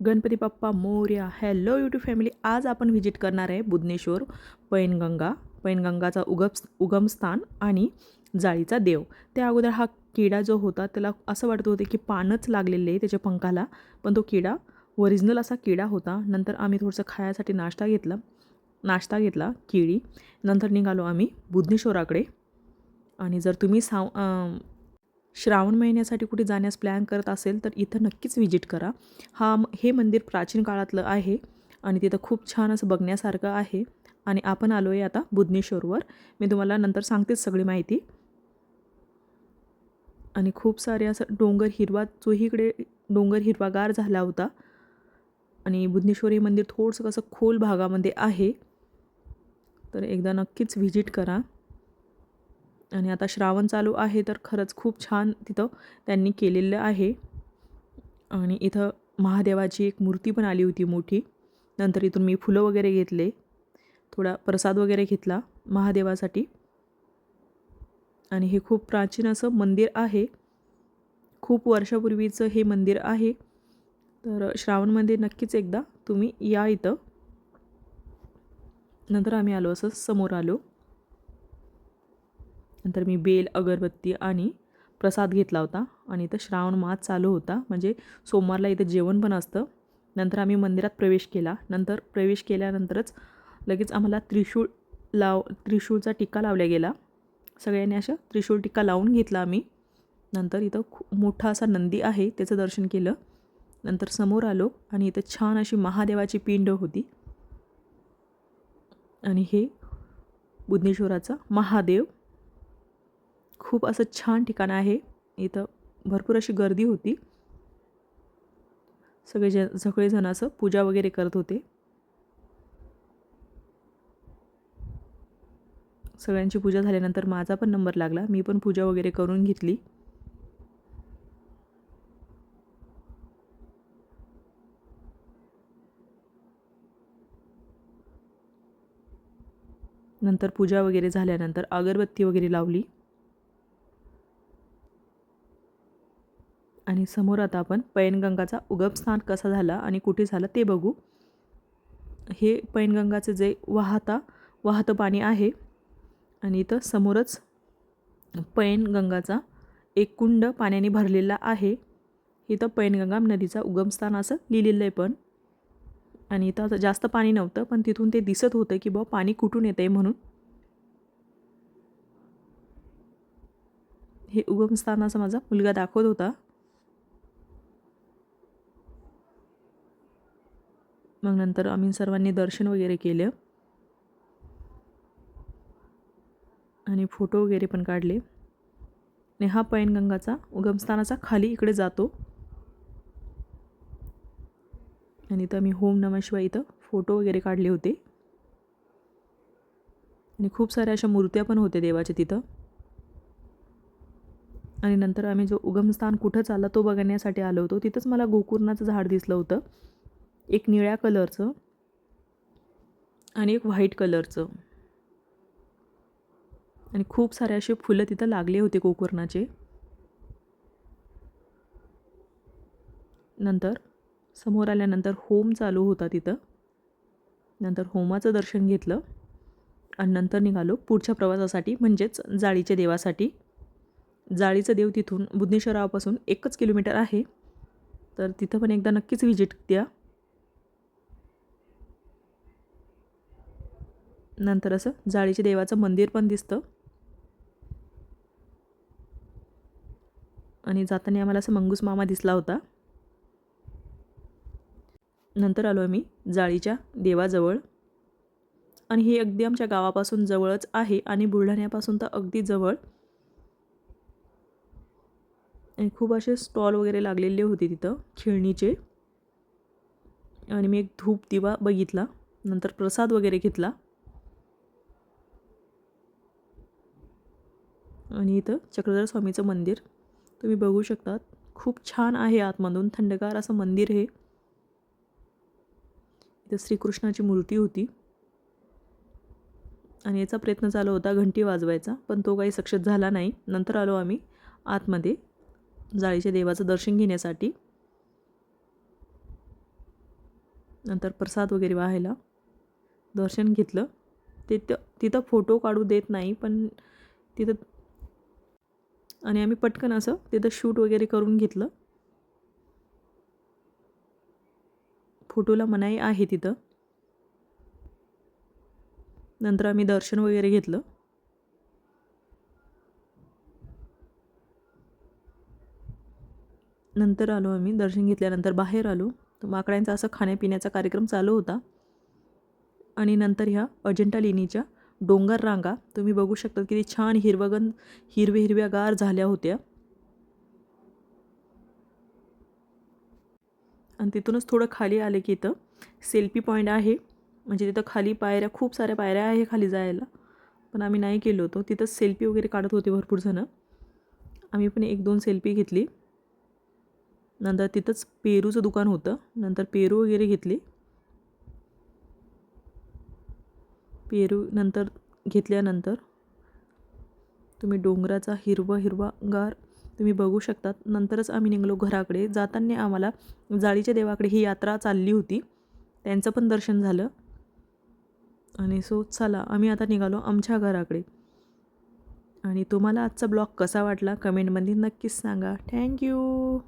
Ganpati Bappa Morya hello YouTube family आज आपण visit करणार आहे बुधनेश्वर पैनगंगा. पैनगंगाचा उगम उगमस्थान आणि जाळीचा देव. त्या अगोदर हा किडा जो होता त्याला असं वाटत होते की पानच लागलेले आहे त्याच्या पंखाला पण तो किडा ओरिजिनल असा किडा होता. नंतर आम्ही थोडंसं खायसाठी नाश्ता घेतला नाश्ता घेतला केळी नंतर निघालो आम्ही बुधनेश्वराकडे. आणि जर तुम्ही साव श्रावण महिन्यासाठी कुठे जाण्यास प्लॅन करत असेल तर इथं नक्कीच व्हिजिट करा. हा म- हे मंदिर प्राचीन काळातलं आहे आणि तिथं खूप छान असं बघण्यासारखं आहे. आणि आपण आलो आहे आता बुधनेश्वरवर. मी तुम्हाला नंतर सांगतेच सगळी माहिती. आणि खूप सारे असं डोंगर हिरवा चोहीकडे डोंगर हिरवागार झाला होता. आणि बुधनेश्वर हे मंदिर थोडंसं कसं खोल भागामध्ये आहे. तर एकदा नक्कीच व्हिजिट करा. आणि आता श्रावण चालू आहे तर खरंच खूप छान तिथं त्यांनी केलेलं आहे. आणि इथं महादेवाची एक मूर्ती पण आली होती मोठी. नंतर इथून मी फुलं वगैरे घेतले. थोडा प्रसाद वगैरे घेतला महादेवासाठी. आणि हे खूप प्राचीन असं मंदिर आहे. खूप वर्षापूर्वीचं हे मंदिर आहे. तर श्रावणमध्ये नक्कीच एकदा तुम्ही या इथं. नंतर आम्ही आलो असं समोर आलो. नंतर मी बेल अगरबत्ती आणि प्रसाद घेतला होता. आणि इथं श्रावण मास चालू होता. म्हणजे सोमवारला इथं जेवण पण असतं. नंतर आम्ही मंदिरात प्रवेश केला. नंतर प्रवेश केल्यानंतरच लगेच आम्हाला त्रिशूळ लाव त्रिशूळचा टिक्का लावला गेला. सगळ्यांनी अशा त्रिशूळ टिक्का लावून घेतला आम्ही. नंतर इथं खूप मोठा असा नंदी आहे. त्याचं दर्शन केलं. नंतर समोर आलो आणि इथं छान अशी महादेवाची पिंड होती. आणि हे बुधनेश्वराचा महादेव खूप असं छान ठिकाण आहे. इथं भरपूर अशी गर्दी होती. सगळे जण सगळेजण असं पूजा वगैरे करत होते. सगळ्यांची पूजा झाल्यानंतर माझा पण नंबर लागला. मी पण पूजा वगैरे करून घेतली. नंतर पूजा वगैरे झाल्यानंतर अगरबत्ती वगैरे लावली. आणि समोर आता आपण पैनगंगाचा उगमस्थान कसा झाला आणि कुठे झालं ते बघू. हे पैनगंगाचं जे वाहता वाहतं पाणी आहे आणि इथं समोरच पैनगंगाचा एक कुंड पाण्याने भरलेला आहे. इथं पैनगंगा नदीचा उगमस्थान असं लिहिलेलं आहे पण. आणि इथं असं जास्त पाणी नव्हतं पण तिथून ते दिसत होतं की बा पाणी कुठून येतं आहे म्हणून. हे उगमस्थान असं माझा मुलगा दाखवत होता. मग नंतर आम्ही सर्वांनी दर्शन वगैरे केलं. आणि फोटो वगैरे पण काढले. आणि हा पैनगंगाचा उगमस्थानाचा खाली इकडे जातो. आणि इथं मी होम नमः शिवाय इथं फोटो वगैरे काढले होते. आणि खूप साऱ्या अशा मूर्त्या पण होत्या देवाच्या तिथं. आणि नंतर आम्ही जो उगमस्थान कुठं चालला तो बघण्यासाठी आलो होतो. तिथंच मला गोकुर्णाचं झाड दिसलं होतं. एक निळ्या कलरचं आणि एक व्हाईट कलरचं. आणि खूप सारे असे फुलं तिथं लागले होते गोकुर्णाचे नंतर समोर आल्यानंतर होम चालू होता तिथं. नंतर होमाचं दर्शन घेतलं आणि नंतर निघालो पुढच्या प्रवासासाठी म्हणजेच जाळीच्या देवासाठी. जाळीचं देव तिथून बुधनेश्वरापासून एकच किलोमीटर आहे. तर तिथं पण एकदा नक्कीच व्हिजिट द्या. नंतर असं जाळीच्या देवाचं मंदिर पण दिसतं. आणि जाताना आम्हाला असं मंगूस मामा दिसला होता. नंतर आलो आम्ही जाळीच्या देवाजवळ. आणि हे अगदी आमच्या गावापासून जवळच आहे आणि बुलढाण्यापासून तर अगदी जवळ. आणि खूप असे स्टॉल वगैरे लागलेले होते तिथं खेळणीचे. आणि मी एक धूप दिवा बघितला नंतर प्रसाद वगैरे घेतला. आणि इथं चक्रधर स्वामीचं मंदिर. तुम्ही बघू शकतात. खूप छान आहे आतमधून. थंडगार असं मंदिर हे. इथं श्रीकृष्णाची मूर्ती होती. आणि याचा प्रयत्न चालू होता घंटी वाजवायचा. पण तो काही सक्सेस झाला नाही. नंतर आलो आम्ही आतमध्ये जाळीच्या देवाचं दर्शन घेण्यासाठी. नंतर प्रसाद वगैरे व्हायला दर्शन घेतलं. तिथं तिथं फोटो काढू देत नाही पण तिथं आणि आम्ही पटकन असं तिथं शूट वगैरे करून घेतलं. फोटोला मनाई आहे तिथं. नंतर आम्ही दर्शन वगैरे घेतलं. नंतर आलो आम्ही दर्शन घेतल्यानंतर बाहेर आलो. तर माकड्यांचा असा खाण्यापिण्याचा कार्यक्रम चालू होता. आणि नंतर ह्या अजिंठा लेणीच्या डोंगर रांगा तुम्ही बघू शकता किती छान हिरवगन हिरवे हिरव्यागार झाल्या होत्या. आणि तिथूनच थोडं खाली आले की इथं सेल्फी पॉईंट आहे. म्हणजे तिथं खाली पायऱ्या खूप साऱ्या पायऱ्या आहे खाली जायला. पण आम्ही नाही केलो होतो. तिथंच सेल्फी वगैरे काढत होते भरपूर जणं. आम्ही पण एक दोन सेल्फी घेतली. नंतर तिथंच पेरूचं दुकान होतं. नंतर पेरू वगैरे घेतली. पेरू नंतर घेतल्यानंतर तुम्ही डोंगराचा हिरवा हिरवागार तुम्ही बघू शकतात. नंतरच आम्ही निघालो घराकडे. जाताना आम्हाला जाळीच्या देवाकडे ही यात्रा चालली होती. त्यांचं पण दर्शन झालं. आणि सो चला आम्ही आता निघालो आमच्या घराकडे. आणि तुम्हाला आजचा ब्लॉग कसा वाटला? कमेंटमध्ये नक्कीच सांगा. थँक्यू!